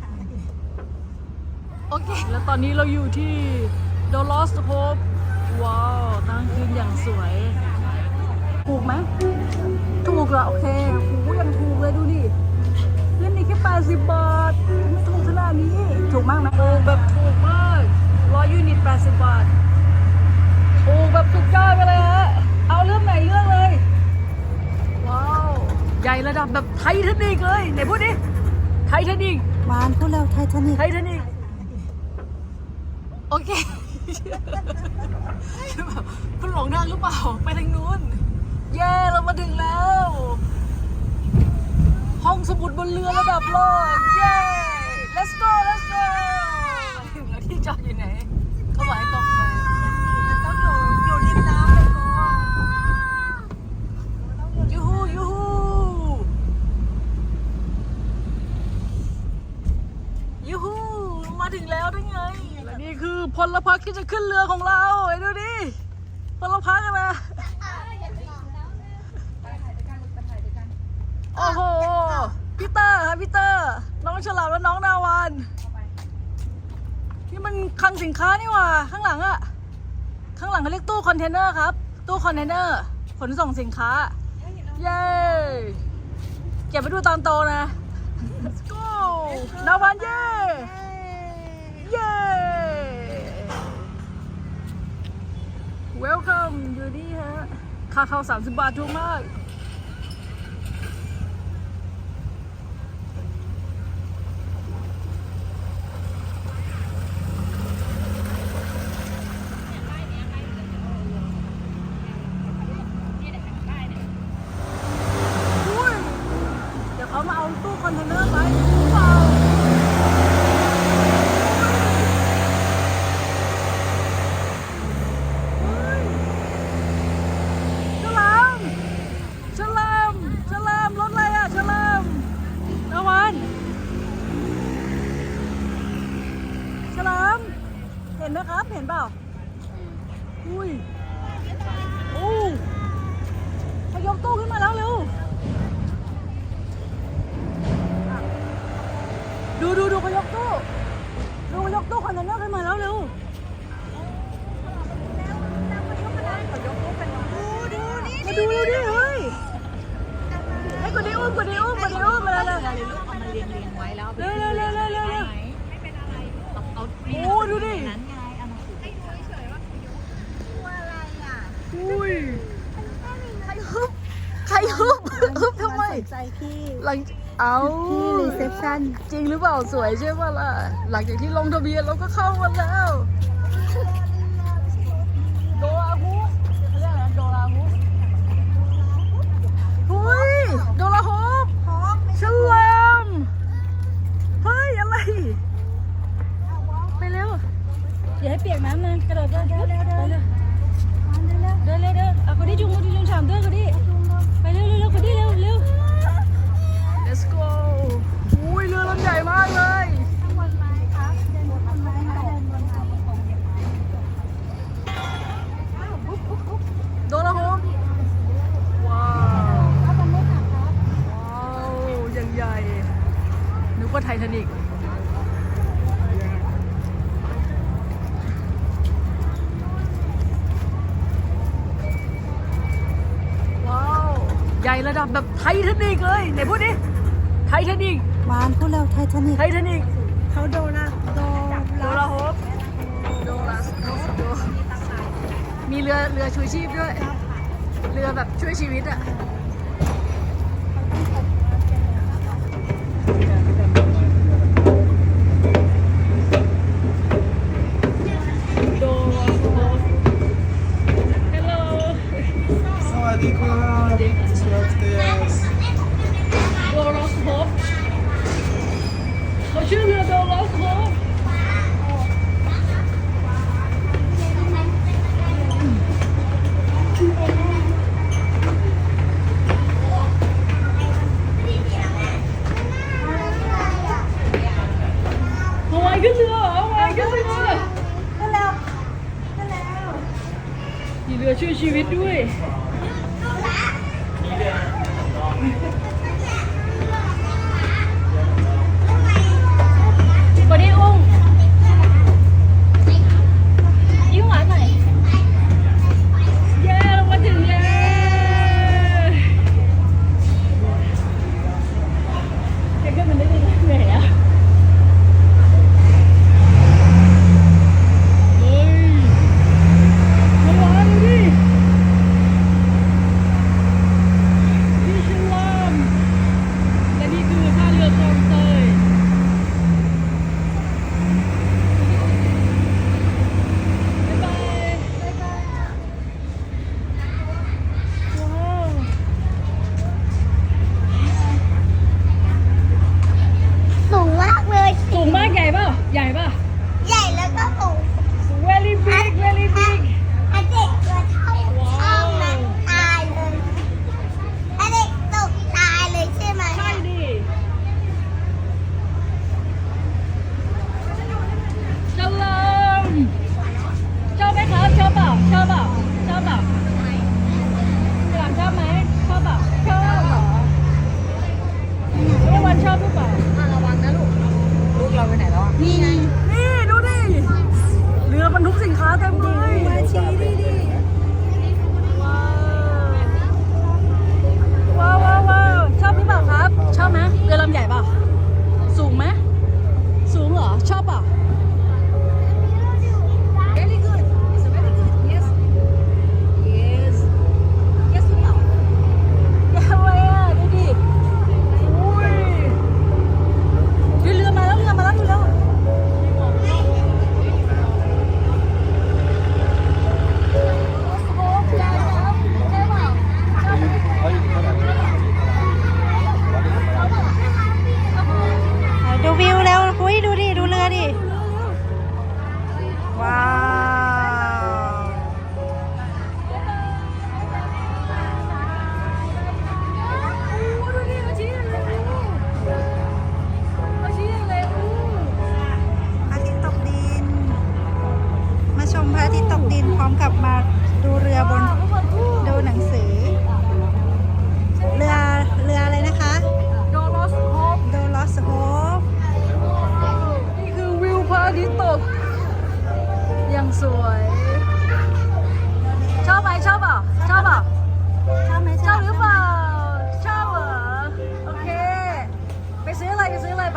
ค่ะโอเค แล้วตอนนี้เราอยู่ที่ดอลลอสโ p ว้าวตั้งคืนอย่างสวย ถูกไหม ถูกเหรอ โอเคโอ้ยังถูกเลยดูดิเล่นนี่แค่80 บาท ไม่ถูกขนาดนี้ ถูกมากไหมถูกแบบถูกมากร้อยยูนิต 80 บาท ถูกแบบสุดยอดไปเลยฮะ เอาเรื่องไหนเรื่องเลย ว้าว ใหญ่ระดับแบบไททานิกเลย ไหนพูดดิ ไททานิก มานพูดแล้วไททานิกไททานิกโอเคคุณหลงทางหรือเปล่า ไปทางนู้น เย้เรามาถึงแล้ว ห้องสมุดบนเรือระดับโลก เย้ let's go let's go มาถึงแล้วที่จอดอยู่ไหนเขาบอกให้ตรงไปต้องอยู่อยู่ริมน้ำเลยก็ ยูฮูยูฮูยูฮูมาถึงแล้วได้ไง และนี่คือ พลพรรคที่จะขึ้นเรือของเราไอ้ดูดิพลพรรคอะนะโอ้โหพี่เตอร์ครับพี่เตอร์ น้องฉลามและน้องนาวานนี่มันคลังสินค้านี่หว่า ข้างหลังอะข้างหลังเขาเรียกตู้คอนเทนเนอร์ครับ ตู้คอนเทนเนอร์ขนส่งสินค้า เย้เก็บไปดูตอนโตนะ go นาวานย้เย้ ค่าเข้า30 บาทถูกมาก อุ้ย เดี๋ยวเขามาเอาตู้คอนเทนเนอร์ไปหรือเปล่า ฉลามฉลามฉลามรถอะไรอะฉลามนวันฉลาม เห็นเปล่า อุ้ยโอ้เขยกตู้ขึ้นมาแล้วเร็ว ดูดูดูเขยกตู้ ดูเขยกตู้คอนเทนเนอร์ขึ้นมาแล้วเร็วดูดูนี่มาดูดูดิเฮ้ยให้กดดิอุ้มกดดิอุ้มกดดิอุ้มมาเลยเลยเอามาเรียงเรียงไว้แล้วเร็วเร็วเร็วเร็วเร็วเร็ว ไม่เป็นอะไรเอาเอา โอ้ดูดิ นั้นไงเอามาผูกให้ดูเฉยๆว่าตัวอะไรอะ อุ้ยใครฮึบใครฮึบฮึบทำไม ใจพี่ หลัง เอาที่รีเซพชันจริงหรือเปล่าสวยใช่ป่ะล่ะ หลังจากที่ลงทะเบียนเราก็เข้ามาแล้ว โดราฮูสเขาเรียกอะไรนะโดราฮูสเฮ้ยโดราฮูส พร้อม ฉลามเฮ้ย อะไร ไปเร็ว อย่าให้เปียกน้ำนะกระโดดเดินเดินเดินเดินเร็วเดินเร็วเดินเอาคนที่จุงคนที่จุงฉามเดินคนที่ไปเร็วเร็วเร็วคนที่เร็วเร็ว let's go อุ้ยเรือลำใหญ่มากเลย วนไม้ครับเดินวนไม้เดินวนไม้ โดนละโฮมว้าว ถ้ามันไม่หักครับ ว้าวยังใหญ่ นึ กว่าไททานิกว้าว ใหญ่ระดับแบบไททานิกเลยไหนพูดดิไททานิกมานพูดแล้วไททานิกไททานิกเขาโดนะโดโดราโฮปโดราสโดโดมีเรือเรือชูชีพด้วย เรือแบบช่วยชีวิตอะ ค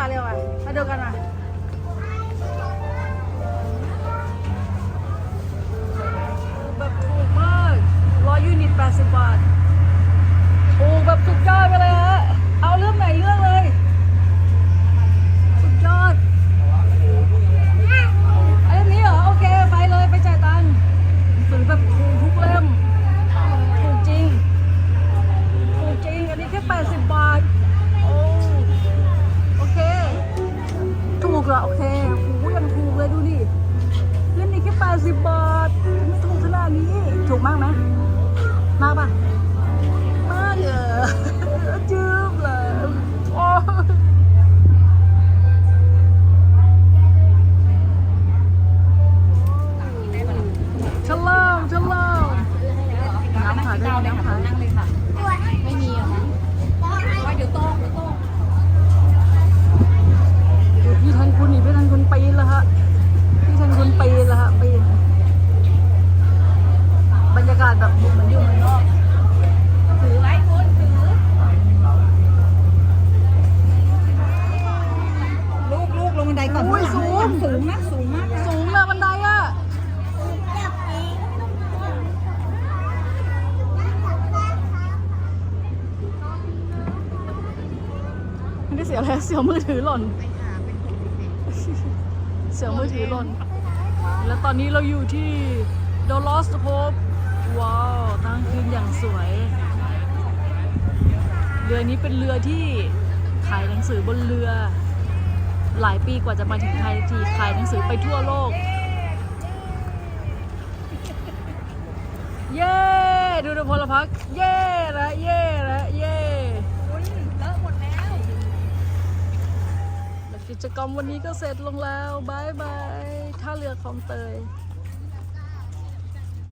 他聊啊，他聊干嘛？ สิบบาทไม่ถูกขนาดนี้ ถูกมากไหมมากปะมากเหรอจืบเลยโอ้ฉลาดฉลาดน้ำขายได้น้ำขาย มือถือหล่น เสียวมือถือหล่น แล้วตอนนี้เราอยู่ที่ d o l o s Hope ว้าวตั้งคืนอย่างสวย เรือนี้เป็นเรือที่ขายหนังสือบนเรือ หลายปีกว่าจะมาถึงไทยทีขายหนังสือไปทั่วโลก เย้ ดูดูพลพัก เย้ละเย้ละเย้ กิจกรรมวันนี้ก็เสร็จลงแล้วบายบายท่าเรือของเตย